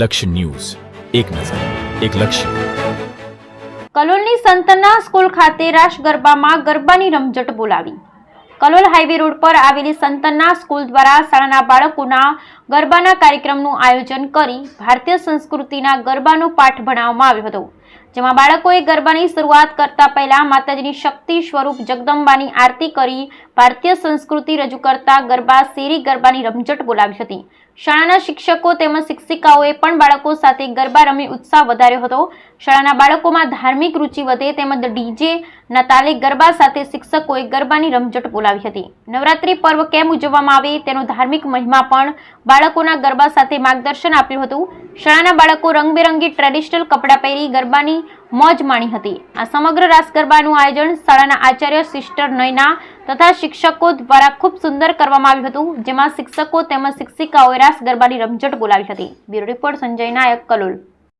લક્ષ્ય ન્યૂઝ. એક નજર, એક લક્ષ્ય. કલોલની સંતના સ્કૂલ ખાતે રાસ ગરબામાં ગરબાની રમઝટ બોલાવી. કલોલ હાઈવે રોડ પર આવેલી સંતના સ્કૂલ દ્વારા શાળાના બાળકોના ગરબાના કાર્યક્રમનું આયોજન કરી ભારતીય સંસ્કૃતિના ગરબાનો પાઠ ભણાવવામાં આવ્યો હતો. જેમાં બાળકોએ ગરબાની શરૂઆત કરતા પહેલા માતાજીની શક્તિ સ્વરૂપ જગદંબાની આરતી કરી ભારતીય સંસ્કૃતિ રજૂ કરતા ગરબા શેરી ગરબાની રમઝટ બોલાવી હતી. શાળાના શિક્ષકો તેમજ શિક્ષિકાઓએ પણ બાળકો સાથે ગરબા રમી ઉત્સાહ વધાર્યો હતો. શાળાના બાળકોમાં ધાર્મિક રુચિ વધે તેમજ ડીજે ના તાલે ગરબા સાથે શિક્ષકોએ ગરબાની રમઝટ બોલાવી હતી. નવરાત્રી પર્વ કેમ ઉજવવામાં આવે તેનો ધાર્મિક મહિમા પણ બાળકોના ગરબા સાથે માર્ગદર્શન આપ્યું હતું. શાળાના બાળકો રંગબેરંગી ટ્રેડિશનલ કપડાં પહેરી ગરબાની મોજ માણી હતી. આ સમગ્ર રાસ ગરબાનું આયોજન શાળાના આચાર્ય સિસ્ટર નયના તથા શિક્ષકો દ્વારા ખૂબ સુંદર કરવામાં આવ્યું હતું, જેમાં શિક્ષકો તેમજ શિક્ષિકાઓએ રાસ ગરબાની રમઝટ બોલાવી હતી. Bureau report Sanjay Nayak, Kalol.